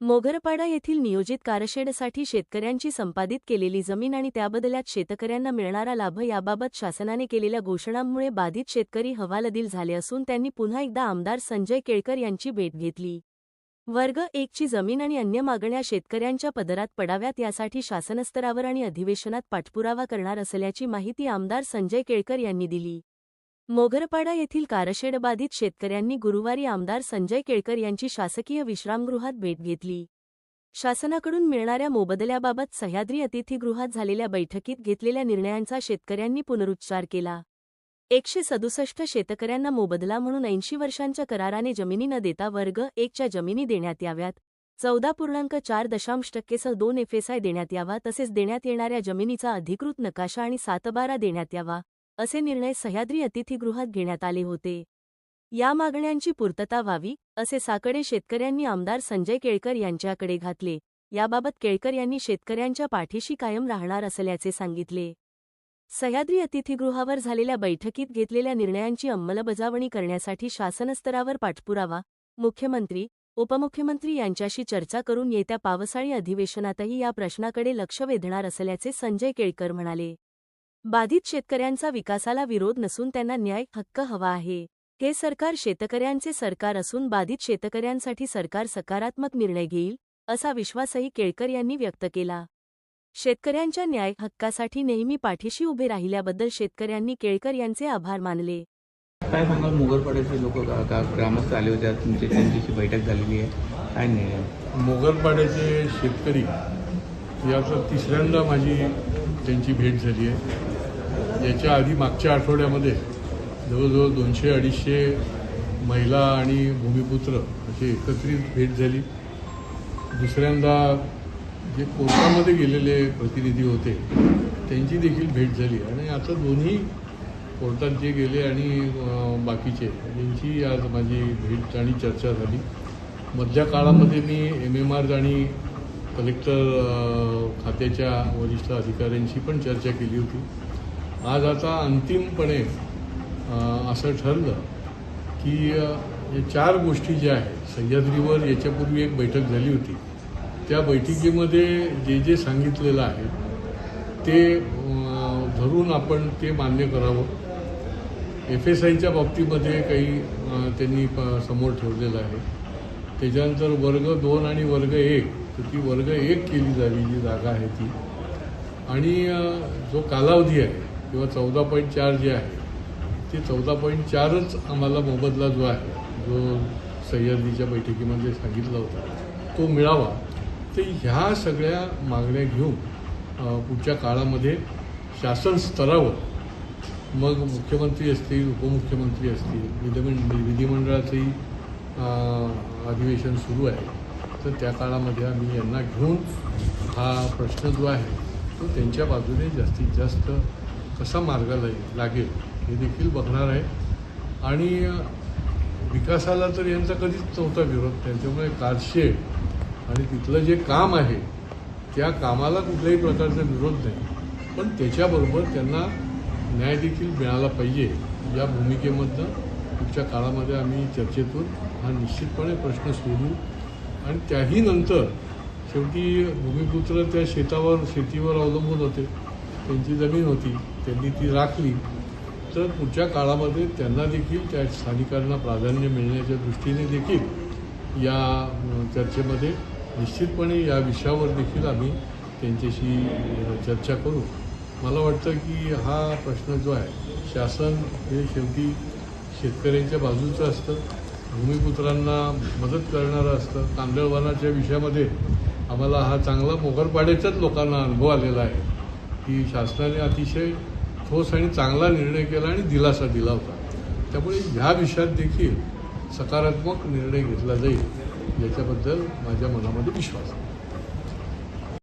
मोगरपाडा येथील नियोजित कारशेडसाठी शेतकऱ्यांची संपादित केलेली जमीन आणि त्याबदल्यात शेतकऱ्यांना मिळणारा लाभ याबाबत शासनाने केलेल्या घोषणांमुळे बाधित शेतकरी हवालदिल झाले असून त्यांनी पुन्हा एकदा आमदार संजय केळकर यांची भेट घेतली. वर्ग एकची जमीन आणि अन्य मागण्या शेतकऱ्यांच्या पदरात पडाव्यात यासाठी शासनस्तरावर आणि अधिवेशनात पाठपुरावा करणार असल्याची माहिती आमदार संजय केळकर यांनी दिली. मोगरपाडा येथील कारशेडबाधित शेतकऱ्यांनी गुरुवारी आमदार संजय केळकर यांची शासकीय विश्रामगृहात भेट घेतली. शासनाकडून मिळणाऱ्या मोबदल्याबाबत सह्याद्री अतिथीगृहात झालेल्या बैठकीत घेतलेल्या निर्णयांचा शेतकऱ्यांनी पुनरुच्चार केला. एकशे सदुसष्ट शेतकऱ्यांना मोबदला म्हणून ऐंशी वर्षांच्या कराराने जमिनी न देता वर्ग एकच्या जमिनी देण्यात याव्यात. चौदा पूर्णांक चार दशांश टक्केसह दोन एफएसआय देण्यात यावा तसेच देण्यात येणाऱ्या जमिनीचा अधिकृत नकाशा आणि सातबारा देण्यात यावा. असे निर्णय सह्याद्री अतिथीगृहात घेण्यात आले होते. या मागण्यांची पूर्तता व्हावी असे साकडे शेतकऱ्यांनी आमदार संजय केळकर यांच्याकडे घातले. याबाबत केळकर यांनी शेतकऱ्यांच्या पाठीशी कायम राहणार असल्याचे सांगितले. सह्याद्री अतिथीगृहावर झालेल्या बैठकीत घेतलेल्या निर्णयांची अंमलबजावणी करण्यासाठी शासनस्तरावर पाठपुरावा मुख्यमंत्री उपमुख्यमंत्री यांच्याशी चर्चा करून येत्या पावसाळी अधिवेशनातही या प्रश्नाकडे लक्ष वेधणार असल्याचे संजय केळकर म्हणाले. बाधित शेतकऱ्यांचा विकासाला विरोध नसून त्यांना न्याय हक्क हवा आहे. हे सरकार शेतकऱ्यांचे सरकार असून बाधित शेतकऱ्यांसाठी सरकार सकारात्मक निर्णय घेईल असा विश्वासही केळकर यांनी व्यक्त केला. शेतकऱ्यांच्या न्याय हक्कासाठी नेहमी पाठीशी उभे राहिल्याबद्दल शेतकऱ्यांनी केळकर यांचे आभार मानले. काय सांगाल मोगरपाड्याचे लोक ग्रामस्थ आले होते तुमची त्यांच्याशी बैठक झालेली आहे. काय मोगलपाड्याचे शेतकरी याचं तिसऱ्यांदा माझी त्यांची भेट झाली आहे. याच्या आधी मागच्या आठवड्यामध्ये जवळजवळ दोनशे अडीचशे महिला आणि भूमिपुत्र अशी एकत्रित भेट झाली. दुसऱ्यांदा जे कोर्टामध्ये गेलेले प्रतिनिधी होते त्यांची देखील भेट झाली. आणि आता दोन्ही कोर्टात जे गेले आणि बाकीचे यांची आज माझी भेट आणि चर्चा झाली. मधल्या काळामध्ये मी एम एम आर आणि कलेक्टर खात्याच्या वरिष्ठ अधिकाऱ्यांशी पण चर्चा केली होती. आज आता अंतिमपणे असं ठरलं की चार गोष्टी ज्या आहेत सह्याद्रीवर याच्यापूर्वी एक बैठक झाली होती. त्या बैठकीमध्ये जे जे सांगितलेलं आहे ते धरून आपण ते मान्य करावं. एफ एस आयच्या बाबतीमध्ये काही त्यांनी प- समोर ठेवलेलं आहे. त्याच्यानंतर वर्ग दोन आणि वर्ग एक तर ती वर्ग एक केली जावी जी जागा आहे ती. आणि जो कालावधी आहे किंवा चौदा पॉईंट चार जे आहे ते चौदा पॉईंट चारच आम्हाला मोबदला जो आहे जो सह्याद्रीच्या बैठकीमध्ये सांगितला होता तो मिळावा. तर ह्या सगळ्या मागण्या घेऊन पुढच्या काळामध्ये शासन स्तरावर मग मुख्यमंत्री असतील उपमुख्यमंत्री असतील विधिमंडळ विधिमंडळाचंही अधिवेशन सुरू आहे. तर त्या काळामध्ये आम्ही यांना घेऊन हा प्रश्न जो आहे तो त्यांच्या बाजूने जास्तीत जास्त कसा मार्गाला लागेल हे देखील बघणार आहे. आणि विकासाला तर यांचा कधीच नव्हता विरोध. त्यांच्यामुळे कारशेड आणि तिथलं जे काम आहे त्या कामाला कुठल्याही प्रकारचा विरोध नाही. पण त्याच्याबरोबर त्यांना न्याय देखील मिळाला पाहिजे या भूमिकेमधनं पुढच्या काळामध्ये आम्ही चर्चेतून हा निश्चितपणे प्रश्न सोडू. आणि त्याही नंतर शेवटी भूमिपुत्र त्या शेतावर शेतीवर अवलंबून होते. त्यांची जमीन होती त्यांनी ती राखली. तर पुढच्या काळामध्ये त्यांना देखील त्या स्थानिकांना प्राधान्य मिळण्याच्या दृष्टीने देखील या चर्चेमध्ये निश्चितपणे या विषयावर देखील आम्ही त्यांच्याशी चर्चा करू. मला वाटतं की हा प्रश्न जो आहे शासन हे शेवटी शेतकऱ्यांच्या बाजूचं असतं भूमिपुत्रांना मदत करणारं असतं. तांदळवानाच्या विषयामध्ये आम्हाला हा चांगला मोगरपाड्याच्याच लोकांना अनुभव आलेला आहे. की शासनाने अतिशय ठोस आणि चांगला निर्णय केला आणि दिलासा दिला होता. त्यामुळे ह्या विषयात देखील सकारात्मक निर्णय घेतला जाईल याच्याबद्दल माझ्या मनामध्ये विश्वास आहे.